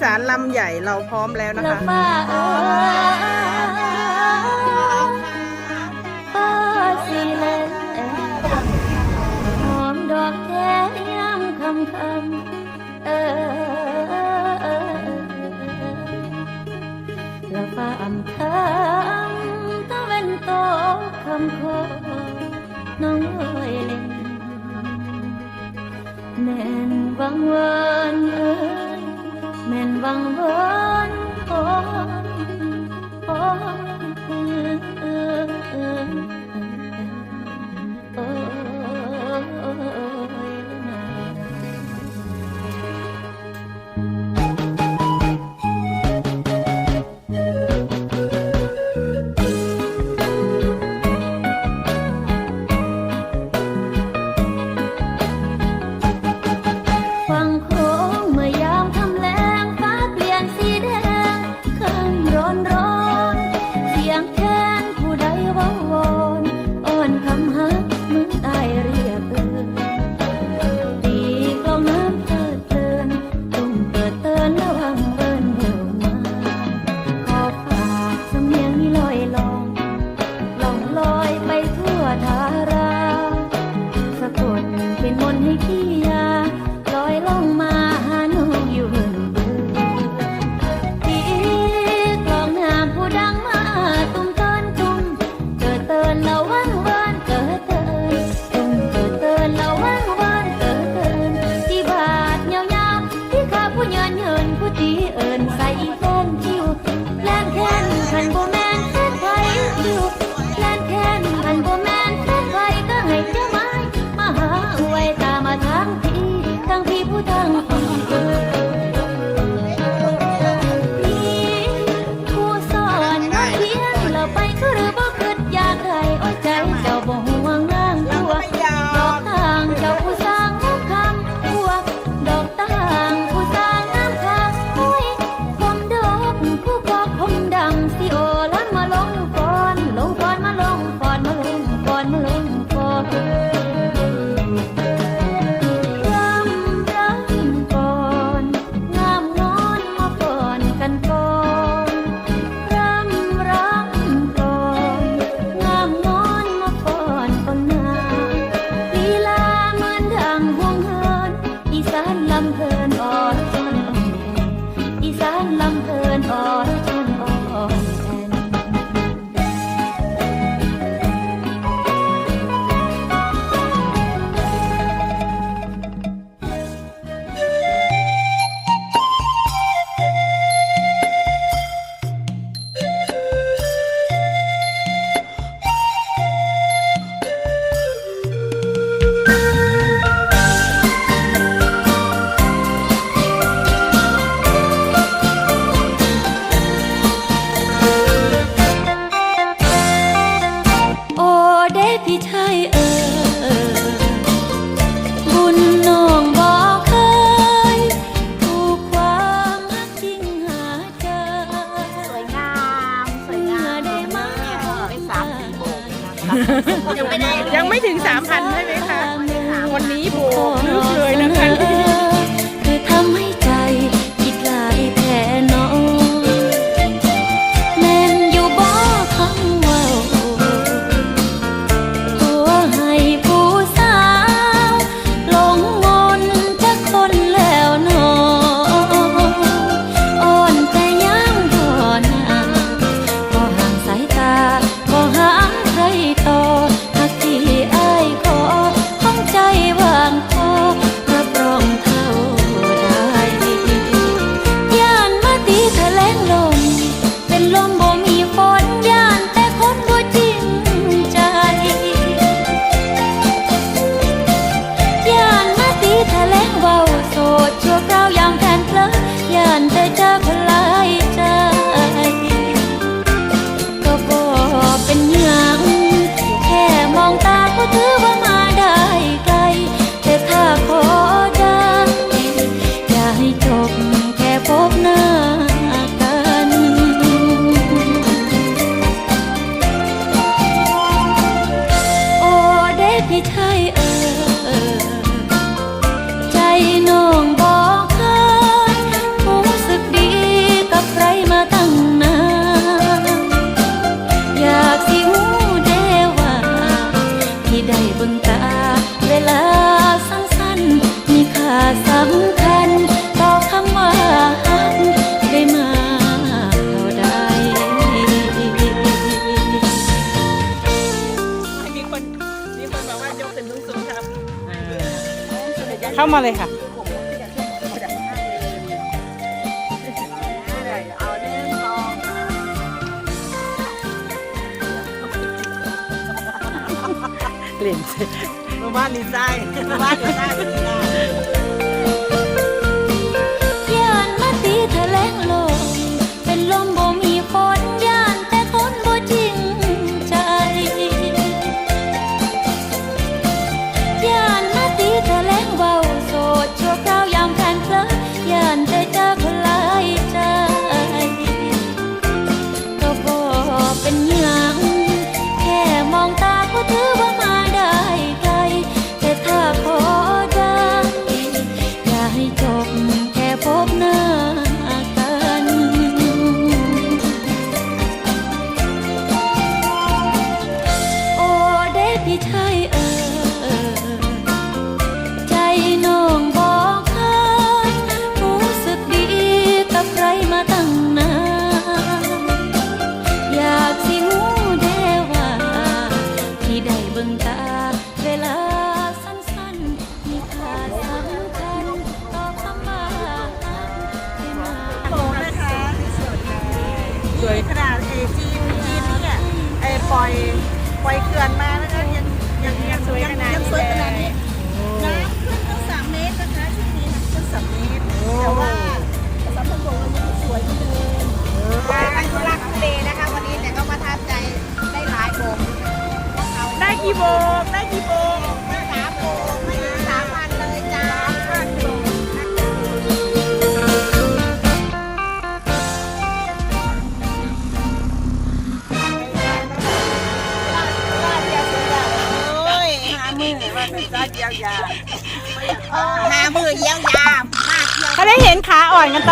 สานลำใหญ่เราพร้อมแล้วนะคะป้าป้าสีเลหอมดอกแค่ยามคำคำเออป้าอำคำตะเวนตคำโคน้องเอ้ยเล่นแน่นวังเวินเออ วังวนโอนโอน พี่ช่เออ เข้ามาเลยค่ะเอาหนึ่งสองเล่นสิหมู่บ้านดีไซน์หมู่บ้านดีไซ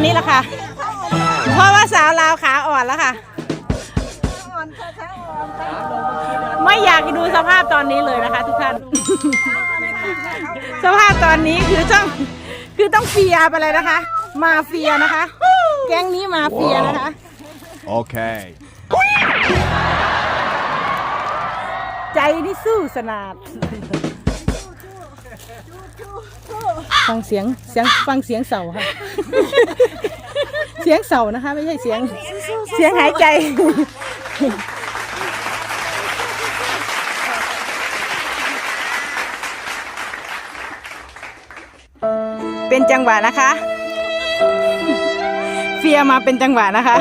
อ่อนกันตอนนี้แล้วค่ะ เพราะว่าสาวลาวขาอ่อนแล้วค่ะ ไม่อยากดูสภาพตอนนี้เลยนะคะทุกท่าน สภาพตอนนี้คือต้องคือต้องเฟียไปเลยนะคะ มาเฟียนะคะ แก๊งนี้มาเฟียนะคะ Okay. ใจนี่สู้สนาด ฟังเสียงเสียงฟังเสียงเสาค่ะ เสียงเสานะคะ ไม่ใช่เสียง เสียงหายใจ เป็นจังหวะนะคะ เฟียมาเป็นจังหวะนะคะ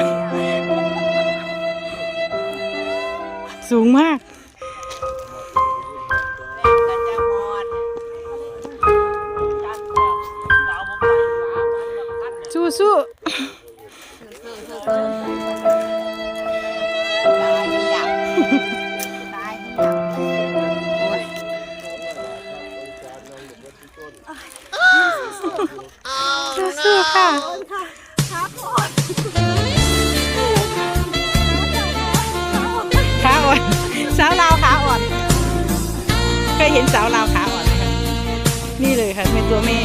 สูงมาก สู้สู้สู้สู้ค่ะ ขาอ่อนสาวลาวขาอ่อนเคยเห็นสาวลาวขาอ่อนไหมคะนี่เลยค่ะเป็นตัวแม่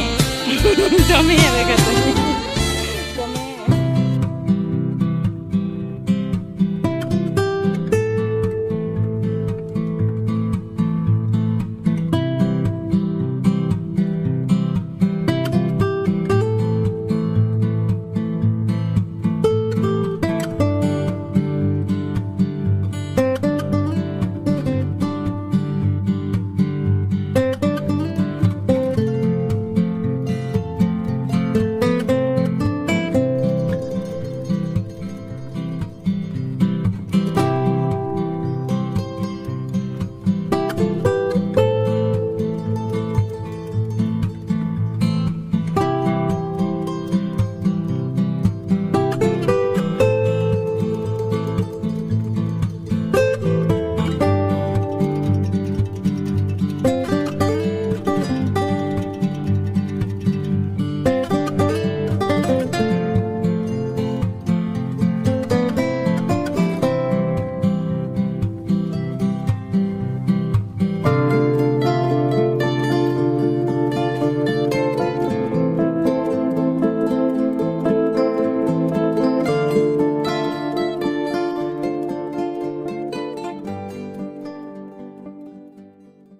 ตัวแม่เลยค่ะตัวนี้